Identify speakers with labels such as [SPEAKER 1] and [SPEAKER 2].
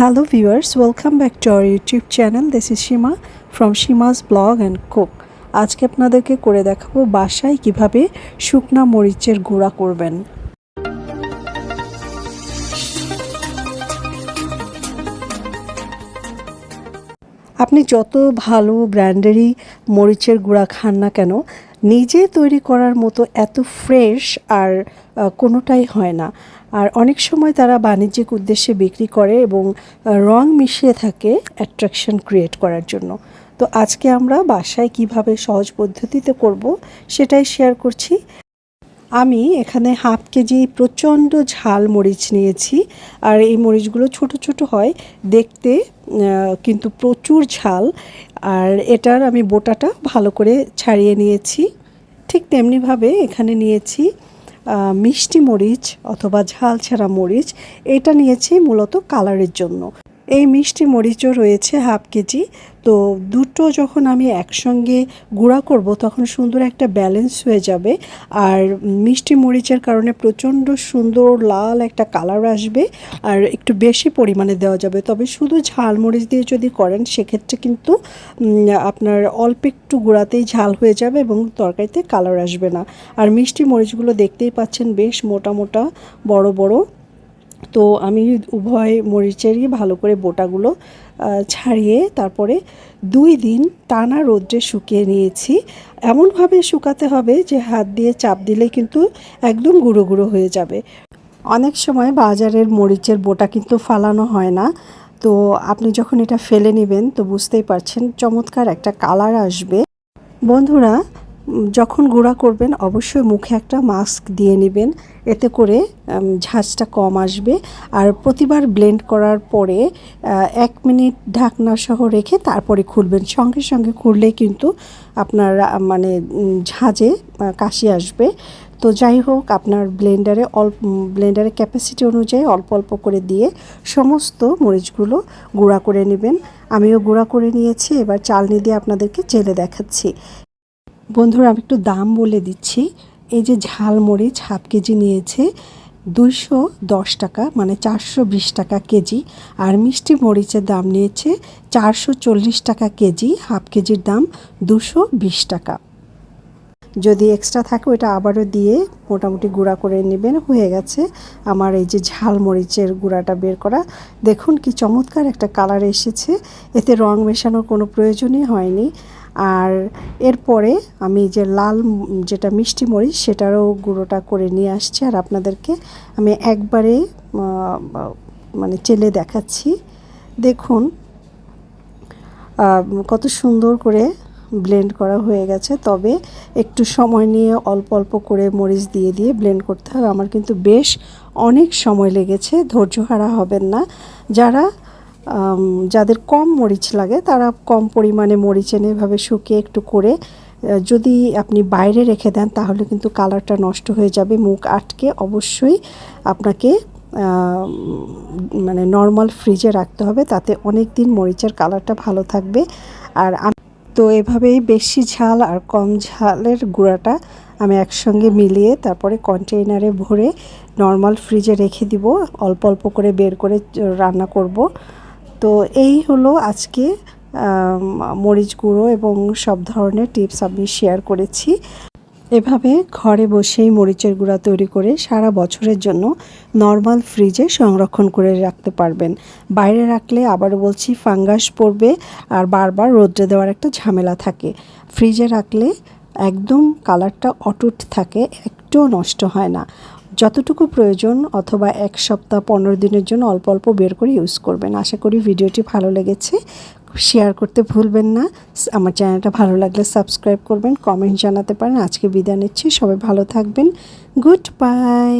[SPEAKER 1] Hello viewers, welcome back to our YouTube channel. This is Shima from Shima's Blog and Cook. আজকে আপনাদেরকে করে দেখাবো বাসায় কীভাবে শুকনা মরিচের গুঁড়া করবেন আপনি যত ভালো ব্র্যান্ডেরই মরিচের গুঁড়া খান না কেন নিজে তৈরি করার মতো এত ফ্রেশ আর কোনোটাই হয় না। আর অনেক সময় তারা বাণিজ্যিক উদ্দেশ্যে বিক্রি করে এবং রং মিশিয়ে থাকে অ্যাট্রাকশন ক্রিয়েট করার জন্য। তো আজকে আমরা বাসায় কীভাবে সহজ পদ্ধতিতে করব সেটাই শেয়ার করছি। আমি এখানে হাফ কেজি প্রচণ্ড ঝাল মরিচ নিয়েছি। আর এই মরিচগুলো ছোট ছোট হয়, দেখতে কিন্তু প্রচুর ঝাল। আর এটার আমি বোটাটা ভালো করে ছাড়িয়ে নিয়েছি। ঠিক তেমনিভাবে এখানে নিয়েছি মিষ্টি মরিচ অথবা ঝাল ছাড়া মরিচ। এটা নিয়েছি মূলত কালারের জন্য। এই মিষ্টি মরিচও রয়েছে হাফ কেজি। তো দুটো যখন আমি একসঙ্গে গুঁড়া করব, তখন সুন্দর একটা ব্যালেন্স হয়ে যাবে। আর মিষ্টি মরিচের কারণে প্রচণ্ড সুন্দর লাল একটা কালার আসবে আর একটু বেশি পরিমাণে দেওয়া যাবে। তবে শুধু ঝাল মরিচ দিয়ে যদি করেন, সেক্ষেত্রে কিন্তু আপনার অল্প একটু গুঁড়াতেই ঝাল হয়ে যাবে এবং তরকারিতে কালার আসবে না। আর মিষ্টি মরিচগুলো দেখতেই পাচ্ছেন বেশ মোটা মোটা, বড় বড়। তো আমি উভয় মরিচেরই ভালো করে বোটাগুলো ছাড়িয়ে তারপরে দুই দিন টানা রোদ্রে শুকিয়ে নিয়েছি। এমনভাবে শুকাতে হবে যে হাত দিয়ে চাপ দিলে কিন্তু একদম গুঁড়ো গুঁড়ো হয়ে যাবে। অনেক সময় বাজারের মরিচের বোটা কিন্তু ফালানো হয় না। তো আপনি যখন এটা ফেলে নেবেন তো বুঝতেই পারছেন, চমৎকার একটা কালার আসবে। বন্ধুরা যখন গুঁড়া করবেন, অবশ্যই মুখে একটা মাস্ক দিয়ে নেবেন। এতে করে ঝাঁজটা কম আসবে। আর প্রতিবার ব্লেন্ড করার পরে এক মিনিট ঢাকনা সহ রেখে তারপরে খুলবেন। সঙ্গে সঙ্গে খুললে কিন্তু আপনার মানে ঝাঁজে কাশি আসবে। তো যাই হোক, আপনার ব্লেন্ডারে অল্প ব্লেন্ডারের ক্যাপাসিটি অনুযায়ী অল্প অল্প করে দিয়ে সমস্ত মরিচগুলো গুঁড়া করে নেবেন। আমিও গুঁড়া করে নিয়েছি। এবার চালনি দিয়ে আপনাদেরকে জেলে দেখাচ্ছি। বন্ধুরা, আমি একটু দাম বলে দিচ্ছি। এই যে ঝাল মরিচ হাফ কেজি নিয়েছে, দুইশো দশ টাকা মানে চারশো বিশ টাকা কেজি। আর মিষ্টি মরিচের দাম নিয়েছে, চারশো চল্লিশ টাকা কেজি, হাফ কেজির দাম দুশো বিশ টাকা। যদি এক্সট্রা থাকে ওটা আবারও দিয়ে মোটামুটি গুঁড়া করে নেবেন। হয়ে গেছে আমার এই যে ঝাল মরিচের গুঁড়াটা বের করা। দেখুন কি চমৎকার একটা কালার এসেছে। এতে রং মেশানোর কোনো প্রয়োজনই হয়নি। আর এরপরে আমি যে লাল যেটা মিষ্টি মরিচ, সেটারও গুঁড়োটা করে নিয়ে আসছি আর আপনাদেরকে আমি একবারে মানে চেলে দেখাচ্ছি। দেখুন কত সুন্দর করে ব্লেন্ড করা হয়ে গেছে। তবে একটু সময় নিয়ে অল্প অল্প করে মরিচ দিয়ে দিয়ে ব্লেন্ড করতে হবে। আমার কিন্তু বেশ অনেক সময় লেগেছে, ধৈর্য হারা হবেন না। যারা যাদের কম মরিচ লাগে, তারা কম পরিমাণে মরিচ এনে এভাবে শুকিয়ে একটু করে যদি আপনি বাইরে রেখে দেন, তাহলে কিন্তু কালারটা নষ্ট হয়ে যাবে, মুখ আটকে অবশ্যই আপনাকে মানে নর্মাল ফ্রিজে রাখতে হবে, তাতে অনেক দিন মরিচের কালারটা ভালো থাকবে। আর তো এভাবেই বেশি ঝাল আর কম ঝালের গুঁড়াটা আমি একসঙ্গে মিলিয়ে তারপরে কন্টেইনারে ভরে নর্মাল ফ্রিজে রেখে দিব, অল্প অল্প করে বের করে রান্না করব। তো এই হলো আজকে মরিচ গুঁড়ো এবং সব ধরনের টিপস আমি শেয়ার করেছি। এভাবে ঘরে বসেই মরিচের গুঁড়া তৈরি করে সারা বছরের জন্য নর্মাল ফ্রিজে সংরক্ষণ করে রাখতে পারবেন। বাইরে রাখলে আবারও বলছি ফাঙ্গাস পড়বে আর বারবার রোদ্রে দেওয়ার একটা ঝামেলা থাকে। ফ্রিজে রাখলে একদম কালারটা অটুট থাকে, একটুও নষ্ট হয় না। যতটুকু প্রয়োজন অথবা এক সপ্তাহ, পনেরো দিনের জন্য অল্প অল্প বের করে ইউজ করবেন। আশা করি ভিডিওটি ভালো লেগেছে। শেয়ার করতে ভুলবেন না। আমার চ্যানেলটা ভালো লাগলে সাবস্ক্রাইব করবেন কমেন্ট জানাতে পারেন। আজকে বিদায় নিচ্ছি। সবাই ভালো থাকবেন। Good bye